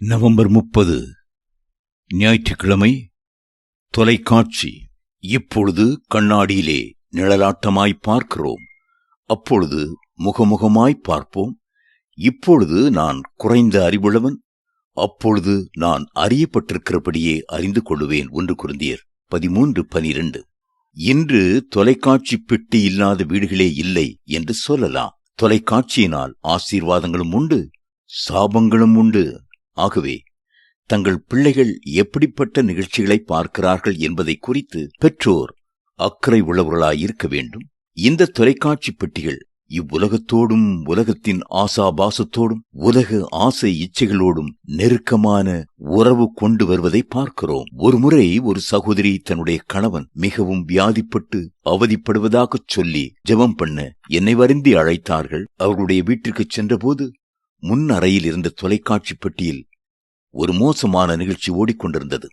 November முப்பது ஞாயிற்றுக்கிழமை தொலைக்காட்சி. இப்பொழுது கண்ணாடியிலே நிழலாட்டமாய் பார்க்கிறோம். அப்பொழுது முகமுகமாய் பார்ப்போம். இப்பொழுது நான் குறைந்த அறிவுள்ளவன். அப்பொழுது நான் அறியப்பட்டிருக்கிறபடியே அறிந்து கொள்ளுவேன். ஒன்று குருந்தியர் பதிமூன்று பனிரெண்டு. இன்று தொலைக்காட்சி பெட்டி இல்லாத வீடுகளே இல்லை என்று சொல்லலாம். தொலைக்காட்சியினால் ஆசீர்வாதங்களும் உண்டு சாபங்களும் உண்டு. ஆகவே தங்கள் பிள்ளைகள் எப்படிப்பட்ட நிகழ்ச்சிகளை பார்க்கிறார்கள் என்பதை குறித்து பெற்றோர் அக்கறை உள்ளவர்களாய் இருக்க வேண்டும். இந்த தொலைக்காட்சி பெட்டிகள் இவ்வுலகத்தோடும் உலகத்தின் ஆசாபாசத்தோடும் உலக ஆசை இச்சைகளோடும் நெருக்கமான உறவு கொண்டு வருவதை பார்க்கிறோம். ஒருமுறை ஒரு சகோதரி தன்னுடைய கணவன் மிகவும் வியாதிப்பட்டு அவதிப்படுவதாகச் சொல்லி ஜெபம் பண்ண என்னை வருந்தி அழைத்தார்கள். அவர்களுடைய வீட்டிற்கு சென்றபோது முன் அறையில் இருந்த தொலைக்காட்சி பெட்டியில் ஒரு மோசமான நிகழ்ச்சி ஓடிக்கொண்டிருந்தது.